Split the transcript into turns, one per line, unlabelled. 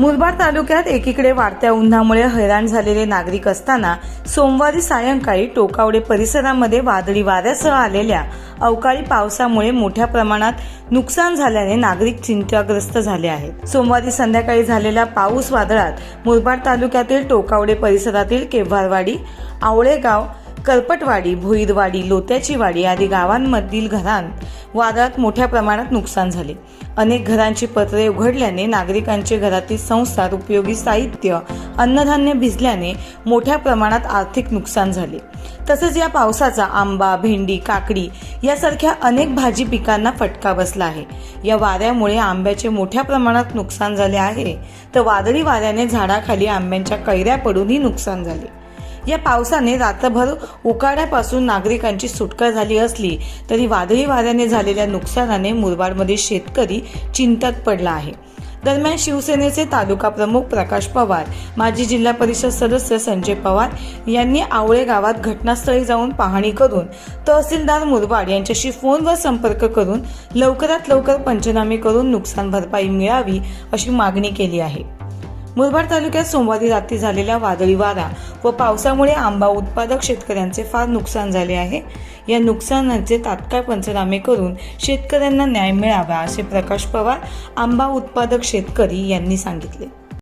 मुरबाड तालुक्यात एकीकडे वाढत्या उन्हामुळे हैराण झालेले नागरिक असताना सोमवारी सायंकाळी टोकावडे परिसरामध्ये वादळी वाऱ्यासह आलेल्या अवकाळी पावसामुळे मोठ्या प्रमाणात नुकसान झाल्याने नागरिक चिंताग्रस्त झाले आहेत. सोमवारी संध्याकाळी झालेल्या पाऊस वादळात मुरबाड तालुक्यातील टोकावडे परिसरातील केव्हारवाडी आवळेगाव करपटवाडी भुईरवाडी लोत्याची वाडी आदी गावांमधील घरांत वादळात मोठ्या प्रमाणात नुकसान झाले. अनेक घरांची पत्रे उघडल्याने नागरिकांचे घरातील संसार उपयोगी साहित्य अन्नधान्य भिजल्याने मोठ्या प्रमाणात आर्थिक नुकसान झाले. तसेच या पावसाचा आंबा भेंडी काकडी यासारख्या अनेक भाजी पिकांना फटका बसला आहे. या वाऱ्यामुळे आंब्याचे मोठ्या प्रमाणात नुकसान झाले आहे. तर वादळी वाऱ्याने झाडाखाली आंब्यांच्या कैऱ्या पडूनही नुकसान झाले. या पावसाने रात्रभर उकाड्यापासून नागरिकांची सुटका झाली असली तरी वादळी वाऱ्याने झालेल्या नुकसानाने मुरबाडमध्ये शेतकरी चिंतात पडला आहे. दरम्यान शिवसेनेचे तालुका प्रमुख प्रकाश पवार माजी जिल्हा परिषद सदस्य संजय पवार यांनी आवळे गावात घटनास्थळी जाऊन पाहणी करून तहसीलदार मुरबाड यांच्याशी फोनवर संपर्क करून लवकरात लवकर पंचनामे करून नुकसान भरपाई मिळावी अशी मागणी केली आहे. मुरबाड तालुक्यात सोमवारी रात्री झालेल्या वादळी वारा व पावसामुळे आंबा उत्पादक शेतकऱ्यांचे फार नुकसान झाले आहे. या नुकसानाचे तात्काळ पंचनामे करून शेतकऱ्यांना न्याय मिळावा असे प्रकाश पवार आंबा उत्पादक शेतकरी यांनी सांगितले.